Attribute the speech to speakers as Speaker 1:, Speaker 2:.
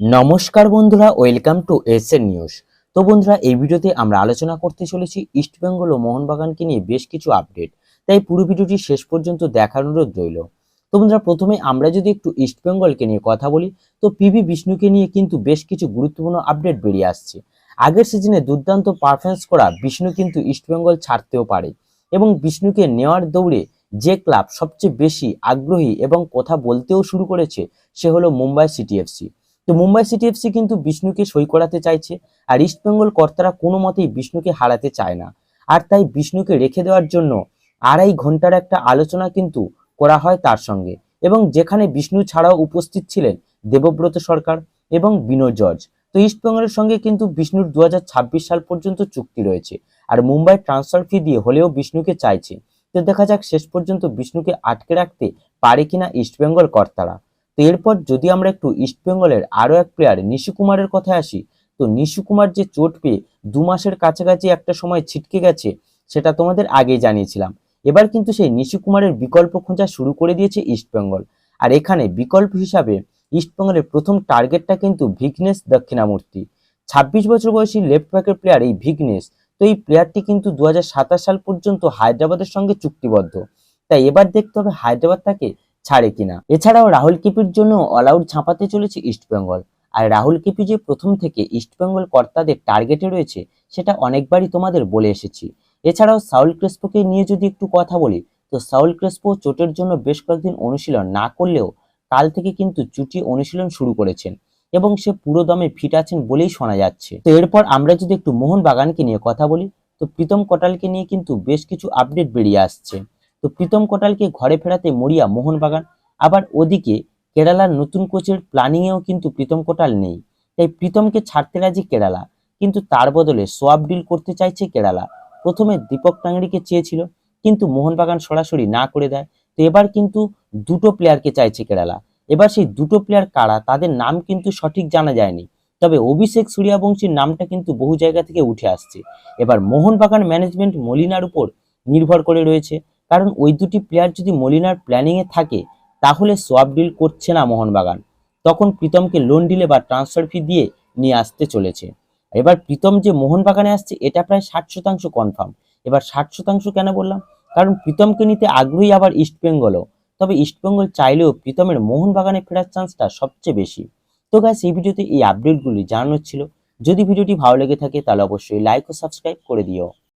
Speaker 1: নমস্কার বন্ধুরা, welcome to SN news. তো বন্ধুরা, এই ভিডিওতে আমরা আলোচনা করতে চলেছি ইস্টবেঙ্গল ও মোহনবাগানকে নিয়ে বেশ কিছু আপডেট। তাই পুরো ভিডিওটি শেষ পর্যন্ত দেখার অনুরোধ রইল। তো বন্ধুরা, প্রথমে আমরা যদি একটু ইস্টবেঙ্গলকে নিয়ে কথা বলি, তো পিভি বিষ্ণুকে নিয়ে কিন্তু বেশ কিছু গুরুত্বপূর্ণ আপডেট বেরিয়ে আসছে। আগের সিজনে দুর্দান্ত পারফরমেন্স করা বিষ্ণু কিন্তু ইস্টবেঙ্গল ছাড়তেও পারে এবং বিষ্ণুকে নেওয়ার দৌড়ে যে ক্লাব সবচেয়ে বেশি আগ্রহী এবং কথা বলতেও শুরু করেছে, সে হলো মুম্বাই সিটি এফসি তো মুম্বাই সিটি এফসি কিন্তু বিষ্ণুকে সই করাতে চাইছে আর ইস্টবেঙ্গল কর্তারা কোনো মতেই বিষ্ণুকে হারাতে চায় না। আর তাই বিষ্ণুকে রেখে দেওয়ার জন্য আড়াই ঘণ্টার একটা আলোচনা কিন্তু করা হয় তার সঙ্গে এবং যেখানে বিষ্ণু ছাড়াও উপস্থিত ছিলেন দেবব্রত সরকার এবং বিনো জর্জ তো ইস্টবেঙ্গলের সঙ্গে কিন্তু বিষ্ণুর দু হাজার ছাব্বিশ সাল পর্যন্ত চুক্তি রয়েছে আর মুম্বাই ট্রান্সফার ফি দিয়ে হলেও বিষ্ণুকে চাইছে। তো দেখা যাক শেষ পর্যন্ত বিষ্ণুকে আটকে রাখতে পারে কিনা ইস্টবেঙ্গল কর্তারা। তো এরপর যদি আমরা একটু ইস্টবেঙ্গলের আরও এক প্লেয়ার নিশু কুমারের কথায় আসি, তো নিশু কুমার যে চোট পেয়ে দু মাসের কাছাকাছি একটা সময় ছিটকে গেছে, সেটা তোমাদের আগেই জানিয়েছিলাম। এবার কিন্তু সেই নিশু কুমারের বিকল্প খোঁজা শুরু করে দিয়েছে ইস্টবেঙ্গল আর এখানে বিকল্প হিসাবে ইস্টবেঙ্গলের প্রথম টার্গেটটা কিন্তু ভিগনেস দক্ষিণামূর্তি ছাব্বিশ বছর বয়সী লেফট ব্যাকের প্লেয়ার এই ভিগনেস তো এই প্লেয়ারটি কিন্তু দু হাজার সাতাশ সাল পর্যন্ত হায়দ্রাবাদের সঙ্গে চুক্তিবদ্ধ। তাই এবার দেখতে হবে হায়দ্রাবাদ তাকে ছাড়ে কিনা। এছাড়াও রাহুল কিপির জন্য অল আউট ঝাঁপাতে চলেছে ইস্টবেঙ্গল আর রাহুল কিপি যে প্রথম থেকে ইস্টবেঙ্গল কর্তাদের টার্গেটে রয়েছে, সেটা অনেকবারই তোমাদের বলে এসেছি। এছাড়াও সাউল ক্রেসপোকে নিয়ে যদি একটু কথা বলি, তো সাউল ক্রেসপো চোটের জন্য বেশ কয়েকদিন অনুশীলন না করলেও কাল থেকে কিন্তু চুটি অনুশীলন শুরু করেছেন এবং সে পুরো দমে ফিট আছেন বলেই শোনা যাচ্ছে। তো এরপর আমরা যদি একটু মোহন বাগানকে নিয়ে কথা বলি, তো প্রীতম কোটালকে নিয়ে কিন্তু বেশ কিছু আপডেট বেরিয়ে আসছে। তো প্রীতম কোটালকে ঘরে ফেরাতে মরিয়া মোহনবাগান। আবার ওদিকে কেরালার নতুন কোচের প্ল্যানিংয়েও কিন্তু প্রীতম কোটাল নেই। তাই প্রীতমকে ছাড়তে রাজি কেরালা। কিন্তু তার বদলে সোয়াব ডিল করতে চাইছে কেরালা। প্রথমে দীপক টাংরিকে চেয়েছিল, কিন্তু মোহনবাগান সরাসরি না করে দেয়। তো এবার কিন্তু দুটো প্লেয়ারকে চাইছে কেরালা। এবার সেই দুটো প্লেয়ার কারা, তাদের নাম কিন্তু সঠিক জানা যায়নি। তবে অভিষেক সূর্যবংশীর নামটা কিন্তু বহু জায়গা থেকে উঠে আসছে। এবার মোহনবাগান ম্যানেজমেন্ট মলিনার উপর নির্ভর করে রয়েছে। কারণ ওই দুটি প্লেয়ার যদি মলিনার প্ল্যানিংয়ে থাকে, তাহলে সোয়াব ডিল করছে না মোহনবাগান। তখন প্রীতমকে লোন ডিলে বা ট্রান্সফার ফি দিয়ে নিয়ে আসতে চলেছে। এবার প্রীতম যে মোহনবাগানে আসছে, এটা প্রায় ষাট শতাংশ কনফার্ম এবার ষাট শতাংশ কেন বললাম? কারণ প্রীতমকে নিতে আগ্রহী আবার ইস্টবেঙ্গলও তবে ইস্টবেঙ্গল চাইলেও প্রীতমের মোহনবাগানে ফেরার চান্সটা সবচেয়ে বেশি। তো গাছ এই ভিডিওতে এই আপডেটগুলি জানানোর ছিল। যদি ভিডিওটি ভালো লেগে থাকে, তাহলে অবশ্যই লাইক ও সাবস্ক্রাইব করে দিও।